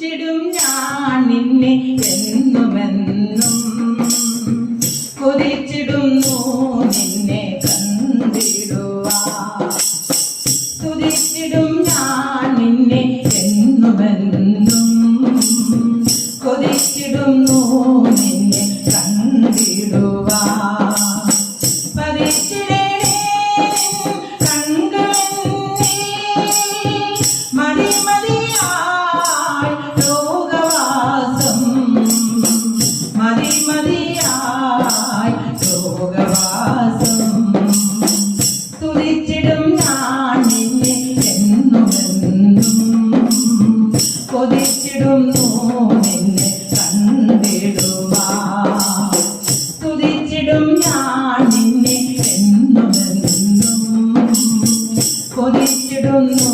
സ്തുതിച്ചിടും ഞാൻ നിന്നെ എന്നുമെന്നും. കൊതിച്ചിടുന്നു നിന്നെ കണ്ടിടുവാൻ സ്തുതിച്ചിടും ഞാൻ നിന്നെ എന്നുമെന്നും. കൊതിച്ചിടുന്നു നിന്നെ കണ്ടിടുവാൻ ലോകവാസം മതിമതിയായി ലോകവാസം സ്തുതിച്ചിടും ഞാൻ നിന്നെ എന്നുമെന്നും. കൊതിച്ചിടുന്നു നിന്നെ കണ്ടിടുവാൻ. സ്തുതിച്ചിടും ഞാൻ നിന്നെ കൊതിച്ചിടുന്നു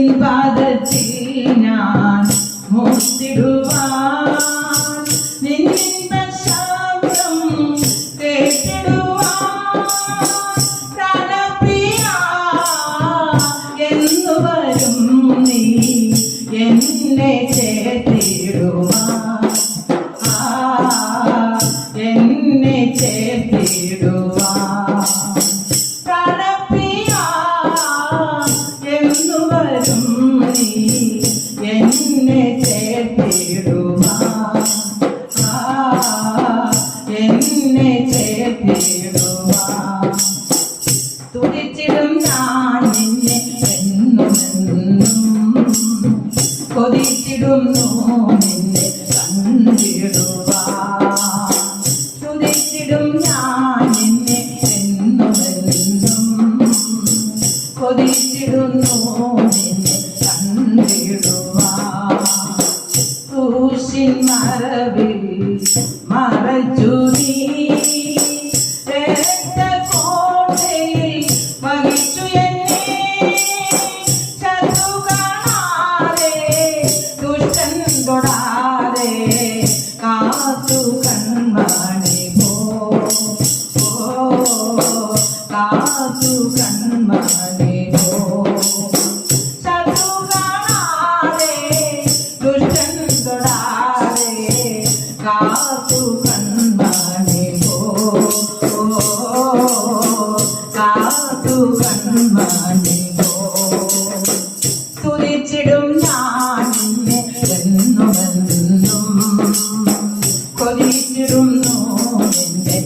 നിൻ പാദത്തിൽ എന്നെ ചേർത്തിടുവാൻ. തുടിച്ചിടും ഞാൻ നിന്നെ എന്നുമെന്നും കൊതിച്ചിടുന്നു നിന്നെ തുടിച്ചിടും ഞാൻ നിന്നെ എന്നുമെന്നും കൊതിച്ചിടുന്നു നിന്നെ മറവിൽ മറച്ചു സ്തുതിച്ചിടും ഞാൻ എന്നുമെന്നും കൊതിച്ചിടുന്നു നിന്റെ